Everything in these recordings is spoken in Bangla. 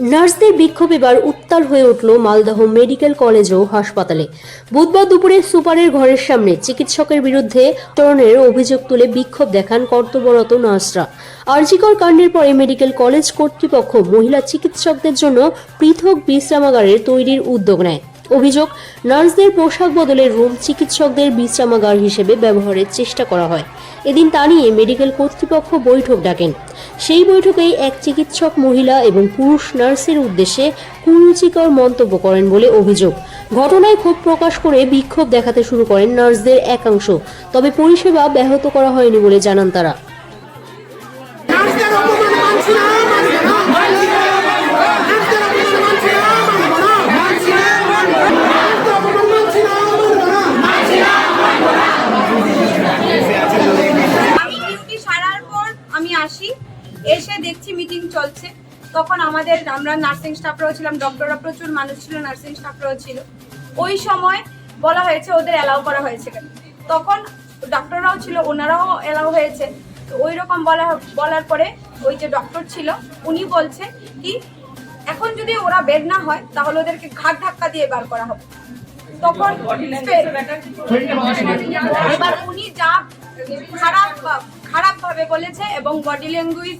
নার্সদের বিক্ষোভ এবার উত্তাল হয়ে উঠল মালদহ মেডিকেল কলেজ ও হাসপাতালে। বুধবার দুপুরে সুপারের ঘরের সামনে চিকিৎসকের বিরুদ্ধে তরণের অভিযোগ তুলে বিক্ষোভ দেখান কর্তব্যরত নার্সরা। আরজিকর কাণ্ডের পরে মেডিকেল কলেজ কর্তৃপক্ষ মহিলা চিকিৎসকদের জন্য পৃথক বিশ্রামাগারের তৈরির উদ্যোগ নেয়। অভিযোগ, নার্সদের পোশাক বদলে রুম চিকিৎসকদের বিশ্রামাগার হিসেবে ব্যবহারের চেষ্টা করা হয়। এদিন তা নিয়ে মেডিকেল কর্তৃপক্ষ বৈঠক ডাকেন। সেই বৈঠকেই এক চিকিৎসক মহিলা এবং পুরুষ নার্সের উদ্দেশ্যে কুরুচিকর মন্তব্য করেন বলে অভিযোগ। ঘটনায় ক্ষোভ প্রকাশ করে বিক্ষোভ দেখাতে শুরু করেন নার্সদের একাংশ। তবে পরিষেবা ব্যাহত করা হয়নি বলে জানান তারা। আসি এসে দেখছি মিটিং চলছে। তখন আমাদের আমরা নার্সিং স্টাফরাও ছিলাম ডক্টররা প্রচুর মানুষ ছিল নার্সিং স্টাফরাও ছিল। ওই সময় বলা হয়েছে ওদের অ্যালাউ করা হয়েছে কেন তখন ডক্টররাও ছিল ওনারাও অ্যালাউ হয়েছে। তো ওই রকম বলা বলার পরে ওই যে ডক্টর ছিল উনি বলছে কি এখন যদি ওরা বেড না হয় তাহলে ওদেরকে ঘাট ধাক্কা দিয়ে বার করা হবে। তখন এবার উনি যা খারাপ খারাপ ভাবে বলেছে এবং বডি ল্যাঙ্গুয়েজ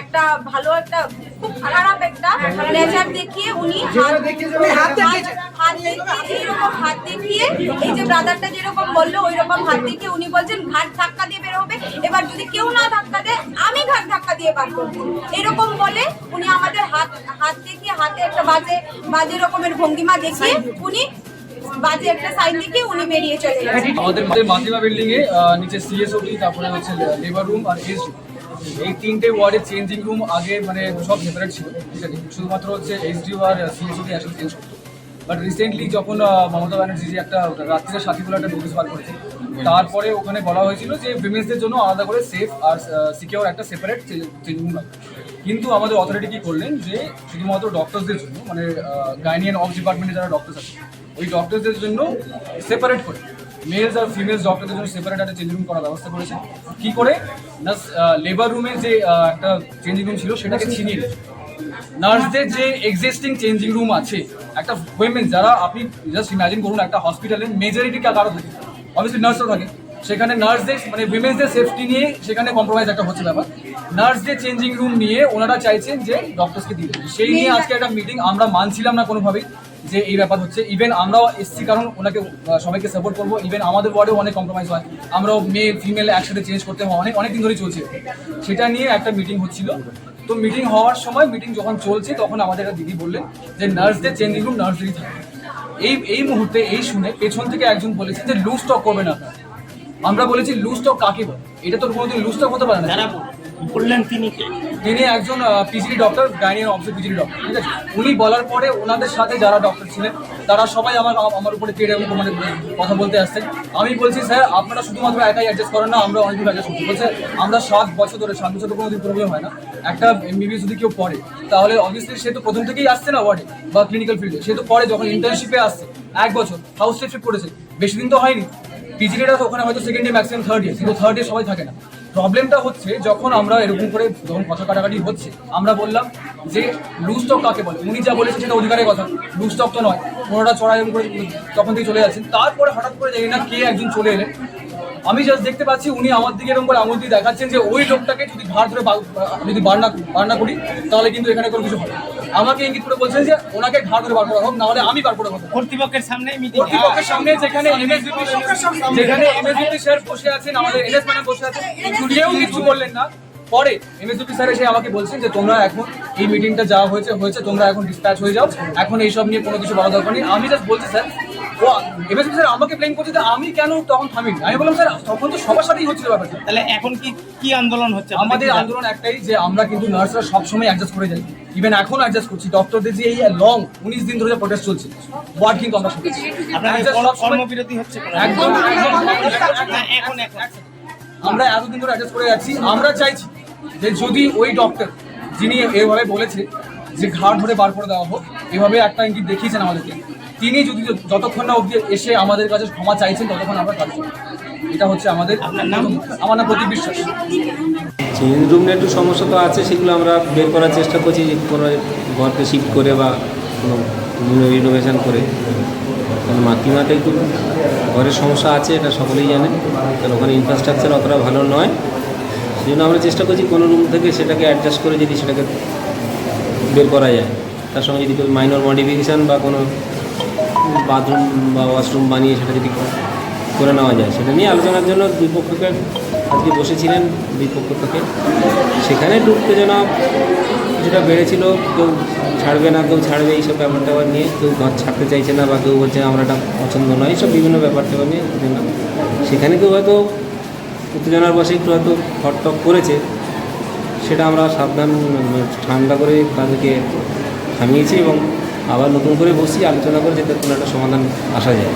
একটা ভালো একটা খুব খারাপ একটা নেচার দেখিয়ে উনি হাত দেখিয়ে এইরকম হাত দেখিয়ে এই যে ব্রাদারটা যেরকম বলল ওই রকম হাত দেখিয়ে উনি বলছেন ঘাট ধাক্কা দিয়ে বের হবে। এবার যদি কেউ না ধাক্কা দেয় আমি ঘাট ধাক্কা দিয়ে বার করব। এরকম বলে উনি আমাদের হাত হাত দেখিয়ে হাতে একটা বাজে বাজে রকমের ভঙ্গিমা দেখিয়ে উনি বাজে একটা সাইন দেখিয়ে উনি বেরিয়ে চলে গেছেন আমাদের মাতিমা বিল্ডিং এ নিচে সিএসওটি তারপরে হচ্ছে লেবার রুম আর এস এই তিনটে ওয়ার্ডের চেঞ্জিং রুম আগে মানে সব সেপারেট ছিল। ঠিক আছে? শুধুমাত্র হচ্ছে এইচডিও আর সিএসওটি একসাথে চেঞ্জ করতো বাট রিসেন্টলি যখন মমতা ব্যানার্জি যে একটা রাত্রিরে সাথী বলে একটা নোটিশ বার করেছে, তারপরে ওখানে বলা হয়েছিল যে উইমেন্সদের জন্য আলাদা করে সেফ আর সিকিউর একটা সেপারেট চেঞ্জিং রুম কিন্তু আমাদের অথরিটি কি করলেন যে শুধুমাত্র ডক্টরসদের জন্য মানে গাইনিয়ান অফ ডিপার্টমেন্টে যারা ডক্টরস আছে ওই ডক্টরসদের জন্য সেপারেট করে। মেলস আর ফিমেলস ডক্টরদের জন্য সেপারেট একটা চেঞ্জিং রুম করার ব্যবস্থা করেছে। কি করে? না লেবার রুমে যে একটা চেঞ্জিং রুম ছিল সেটাকে ছিনিয়ে নার্সদের যে এক্সিস্টিং চেঞ্জিং রুম আছে একটা উইমেন যারা আপনি জাস্ট ইমাজিন করুন একটা হসপিটালে মেজরিটি কারও থাকে। অবভিয়াসলি নার্সও থাকে। সেখানে নার্সদের মানে উইমেন্সদের সেফটি নিয়ে সেখানে কম্প্রোমাইজ একটা হচ্ছে ব্যাপার। নার্সদের চেঞ্জিং রুম নিয়ে ওনারা চাইছেন যে ডক্টরসকে দিতে সেই নিয়ে আজকে একটা মিটিং আমরা মানছিলাম না কোনোভাবেই। যে এই ব্যাপার হচ্ছে ইভেন আমরাও এসছি কারণ ওনাকে সবাইকে সাপোর্ট করব। ইভেন আমাদের ওয়ার্ডেও অনেক কম্প্রোমাইজ হয়। আমরাও মেয়ে ফিমেল একসাথে চেঞ্জ করতে হয়। অনেক অনেক দিন ধরেই চলছে। সেটা নিয়ে একটা মিটিং হচ্ছিল। তো মিটিং হওয়ার সময় মিটিং যখন চলছে, তখন আমাদের একটা দিদি বললেন যে নার্সদের চেঞ্জিং রুম নার্সদেরই থাকে এই এই মুহূর্তে, এই শুনে পেছন থেকে একজন বলেছে যে লুজ স্টক করবেন আপনারা আমরা বলেছি লুজ স্টক কাকে বলে? এটা তো কোনোদিন লুজ স্টক হতে পারে না। বললেন তিনি কে? তিনি একজন পিজিডি ডক্টর গাইনিয়ান অফিসের পিজিডি ডক্টর ঠিক আছে? উনি বলার পরে ওনাদের সাথে যারা ডক্টর ছিলেন তারা সবাই আমার আমার উপরে তেড়ে এবং মানে কথা বলতে আসছেন। আমি বলছি স্যার আপনারা শুধুমাত্র একাই অ্যাডজাস্ট করেন না আমরা অনেক দূর অ্যাডজাস্ট করছি। বলছে আমরা সাত বছর ধরে সাত বছর তো কোনোদিন প্রবলেম হয় না। একটা এমবিবিএস যদি কেউ পড়ে তাহলে অবভিয়াসলি সে তো প্রথম থেকেই আসছে না ওয়ার্ডে বা ক্লিনিক্যাল ফিল্ডে সে তো পরে যখন ইন্টার্নশিপে আসছে এক বছর হাউস স্টেপ করেছে বেশি দিন তো হয়নি। পিজিডিটা তো ওখানে হয়তো second year maximum third year কিন্তু থার্ড ইয়ার সবাই থাকে না। প্রবলেমটা হচ্ছে যখন আমরা এরকম করে যখন কথা কাটাকাটি হচ্ছে, আমরা বললাম যে লুজ স্টক কাকে বলে? উনি যা বলেছেন সেটা অধিকারের কথা। লুজ স্টক তো নয়। কোনোটা চড়াই এরকম করে তখন থেকে চলে যাচ্ছেন। তারপরে হঠাৎ করে জানি না কে একজন চলে এলেন। আমি জাস্ট দেখতে পাচ্ছি উনি আমার দিকে এরকম করে আঙুল দিয়ে দেখাচ্ছেন যে ওই লোকটাকে যদি ঘাড় ধরে যদি বার্না বার্না করি, তাহলে কিন্তু এখানে কোনো কিছু হবে। আমাকে ইঙ্গিত করে বলছেন যে ওনাকে ঘাড় করে বার করা হোক নাহলে আমি বার করে হোক কর্তৃপক্ষের সামনে কর্তৃপক্ষের সামনে যেখানে এমএসডিপি যেখানে এমএসডিপি স্যার বসে আছেন আমাদের এনএস ম্যাডাম বসে আছেন কেউ কিছু বললেন না। পরে এমএসডিপি স্যার এসে আমাকে বলছেন যে তোমরা এখন এই মিটিংটা যা হয়েছে হয়েছে তোমরা এখন ডিসপ্যাচ হয়ে যাও। এখন এইসব নিয়ে কোনো কিছু বলা দরকার নেই। আমি জাস্ট বলছি স্যার এমএসডিপি স্যার আমাকে ব্লেম করছে যে আমি কেন তখন থামিনি? আমি বললাম স্যার তখন তো সবার সাথেই হচ্ছিল ব্যাপারটা। তাহলে এখন কি কি আন্দোলন হচ্ছে? আমাদের আন্দোলন একটাই যে আমরা কিন্তু নার্সরা সবসময় অ্যাডজাস্ট করে যাই। ইভেন এখন অ্যাডজাস্ট করছি। ডক্টরদের যে এই লং উনিশ দিন ধরে যে প্রোটেস্ট চলছে। ওয়ার্ড কিন্তু আমরা শুনেছি কর্মবিরতি হচ্ছে একদম। এখন আমরা এতদিন ধরে অ্যাডজাস্ট করে যাচ্ছি। আমরা চাইছি যে যদি ওই ডক্টর যিনি এভাবে বলেছে যে ঘাড় ধরে বার করে দেওয়া হোক এভাবে একটা ইঙ্গিত দেখিয়েছেন আমাদেরকে। তিনি যদি যতক্ষণ না অব্দি এসে আমাদের কাছে ক্ষমা চাইছেন ততক্ষণ আমরা কাজ। এটা হচ্ছে আমাদের নাম? আমার নাম প্রদীপ বিশ্বাস। চেঞ্জ রুম নিয়ে একটু সমস্যা তো আছে সেগুলো আমরা বের করার চেষ্টা করছি যে কোনো ঘরকে শিফট করে বা কোনো রিনোভেশন করে। কারণ মাতৃমাতে একটু ঘরের সমস্যা আছে এটা সকলেই জানে। কারণ ওখানে ইনফ্রাস্ট্রাকচার অতটা ভালো নয়। সেই জন্য আমরা চেষ্টা করছি কোনো রুম থেকে সেটাকে অ্যাডজাস্ট করে যদি সেটাকে বের করা যায়। তার সঙ্গে যদি কেউ মাইনর মডিফিকেশান বা কোনো বাথরুম বা ওয়াশরুম বানিয়ে সেটা যদি করে নেওয়া যায়। সেটা নিয়ে আলোচনার জন্য দুই পক্ষকে আজকে বসেছিলেন দুই পক্ষ থেকে সেখানে একটু উত্তেজনা কিছুটা বেড়েছিল, কেউ ছাড়বে না, কেউ ছাড়বে এইসব ব্যাপার ট্যাপার নিয়ে, কেউ ঘর ছাড়তে চাইছে না বা কেউ বলছে আমরা এটা পছন্দ নয়, এইসব বিভিন্ন ব্যাপার ট্যাপার নিয়ে সেখানে কেউ হয়তো উত্তেজনার বসে একটু হয়তো হটটক করেছে, সেটা আমরা সাবধান ঠান্ডা করে তাদেরকে থামিয়েছি এবং আবার নতুন করে বসি আলোচনা করে যাতে কোনো একটা সমাধান আসা যায়।